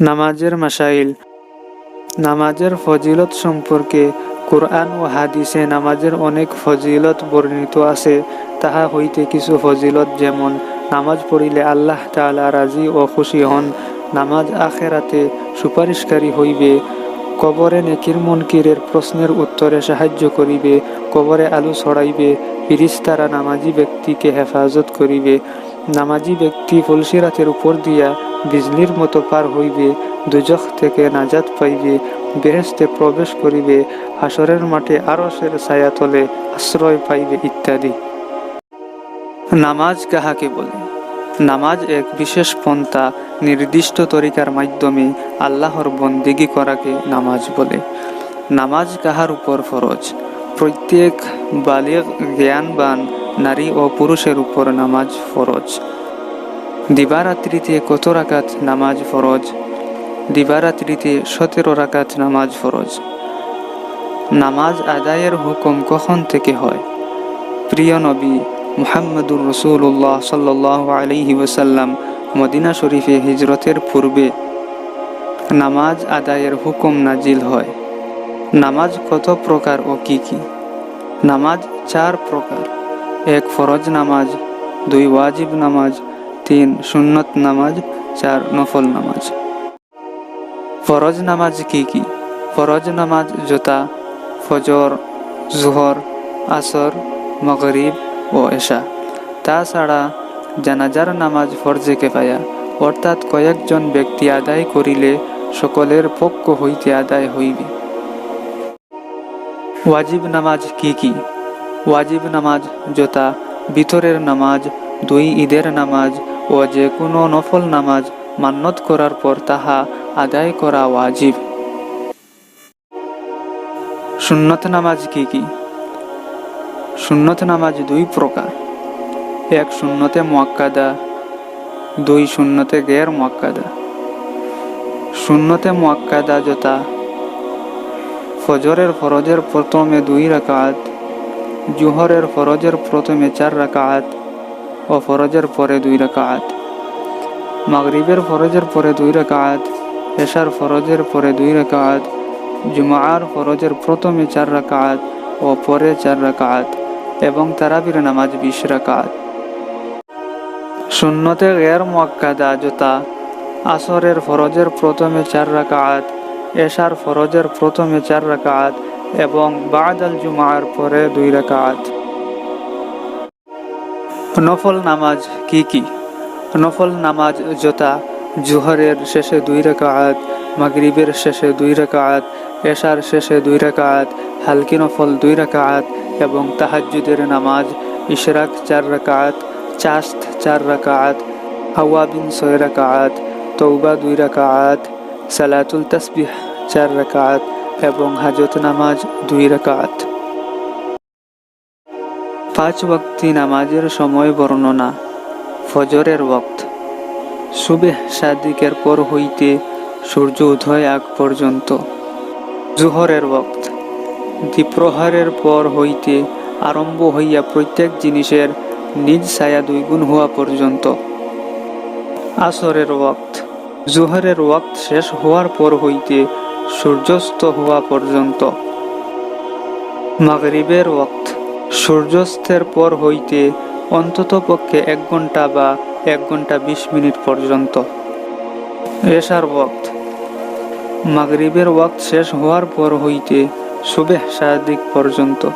নামাজের মাসাইল। নামাজের ফজিলত সম্পর্কে কোরআন ও হাদিসে নামাজের অনেক ফজিলত বর্ণিত আছে। তাহা হইতে কিছু ফজিলত যেমন, নামাজ পড়িলে আল্লাহ তাআলা রাজি ও খুশি হন, নামাজ আখেরাতে সুপারিশকারী হইবে, কবরে নেকির মনকিরের প্রশ্নের উত্তরে সাহায্য করিবে, কবরে আলু ছড়াইবে, ফিরিস্তারা নামাজি ব্যক্তিকে হেফাজত করিবে নামাজি ব্যক্তি ফুলসিরাতের উপর দিয়া বিজলির মতো পার হইবে দুজখ থেকে নাজাত পাইবে বেহেস্তে প্রবেশ করিবে, হাসরের মাঠে আরসের ছায়াতলে আশ্রয় পাইবে ইত্যাদি। নামাজ কাহাকে বলে? নামাজ এক বিশেষ পন্থা, নির্দিষ্ট তরিকার মাধ্যমে আল্লাহর বন্দিগি করাকে নামাজ বলে। নামাজ কাহার উপর ফরজ? প্রত্যেক বালিগ জ্ঞানবান নারী ও পুরুষের উপর নামাজ ফরজ। দিবারাত্রিতে কত রাকাত নামাজ ফরজ? দিবারাত্রিতে সতেরো রাকাত নামাজ ফরজ। নামাজ আদায়ের হুকুম কখন থেকে হয়? প্রিয় নবী মুহাম্মদুর রসুল্লাহ সাল্লাহ আলহি ওসাল্লাম মদিনা শরীফে হিজরতের পূর্বে নামাজ আদায়ের হুকুম নাজিল হয়। নামাজ কত প্রকার ও কি কি? নামাজ চার প্রকার। এক ফরজ নামাজ, দুই ওয়াজিব নামাজ, তিন সুন্নত নামাজ, চার নফল নামাজ। ফরজ নামাজ কি কি? ফরজ নামাজ জোতা, ফজর, জোহর, আসর, মগরিব ও এশা। তাছাড়া জানাজার নামাজ ফরজে কেফায়া, অর্থাৎ কয়েকজন ব্যক্তি আদায় করিলে সকলের পক্ষ হইতে আদায় হইবে। ওয়াজিব নামাজ কি কি? ওয়াজিব নামাজ যথা ভিতরের নামাজ, দুই ঈদের নামাজ ও যে কোনো নফল নামাজ মান্যত করার পর তাহা আদায় করা ওয়াজিব। সুন্নত নামাজ কি কি? সুন্নত নামাজ দুই প্রকার। এক শূন্যতে মোয়াক্কাদা, দুই শূন্যতে গের মোয়াক্কাদা। শূন্যতে মোয়াক্কাদা যথা ফজরের ফরজের প্রথমে দুই রাকাত জুহরের ফরজের প্রথমে চার রাকাত ও ফরজের পরে দুই রাকাত। মাগরিবের ফরজের পরে দুই রাকাত, এশার ফরজের পরে দুই রাকাত, জুমার ফরজের প্রথমে চার রাকাত ও পরে চার রাকাত এবং তারাবির নামাজ বিশ রাকাত। শূন্যতে গের মোয়াক্কাদা জোতা, আসরের ফরজের প্রথমে চার রাকাত, এশার ফরজের প্রথমে চার রাকাত এবং বাদ আল জুমার পরে দুই রাকাত। নফল নামাজ কি কি? নফল নামাজ যথা জুহরের শেষে দুই রাকাত, মাগরিবের শেষে দুই রাকাত, এশার শেষে দুই রাকাত, হালকি নফল দুই রাকাত এবং তাহাজ্জুদের নামাজ ইশরাক চার রাকাত, চাস্ত চার রাকাত হাওয়াবিন ছয় রাকাত তৌবা দুই রাকাত, সালাতুল তসবিহ চার রাকাত এবং হাজত নামাজ দুই রাকাত। পাঁচ ওয়াক্তি নামাজের সময় বর্ণনা, ফজরের ওয়াক্ত। সুবেহ সাদিকের পর হইতে সূর্য উদয় আগ পর্যন্ত। জুহরের ওয়াক্ত। দ্বীপ্রহারের পর হইতে আরম্ভ হইয়া প্রত্যেক জিনিসের নিজ ছায়া দুইগুণ হওয়া পর্যন্ত। আসরের ওয়াক্ত। জুহরের ওয়াক্ত শেষ হওয়ার পর হইতে সূর্যাস্ত হওয়া পর্যন্ত। মাগরিবের ওক্ত সূর্যাস্তের পর হইতে অন্তত পক্ষে এক ঘণ্টা বা এক ঘণ্টা বিশ মিনিট পর্যন্ত। এশার ওয়াক্ত। মাগরিবের ওয়াক্ত শেষ হওয়ার পর হইতে সুবেহ সাদিক পর্যন্ত।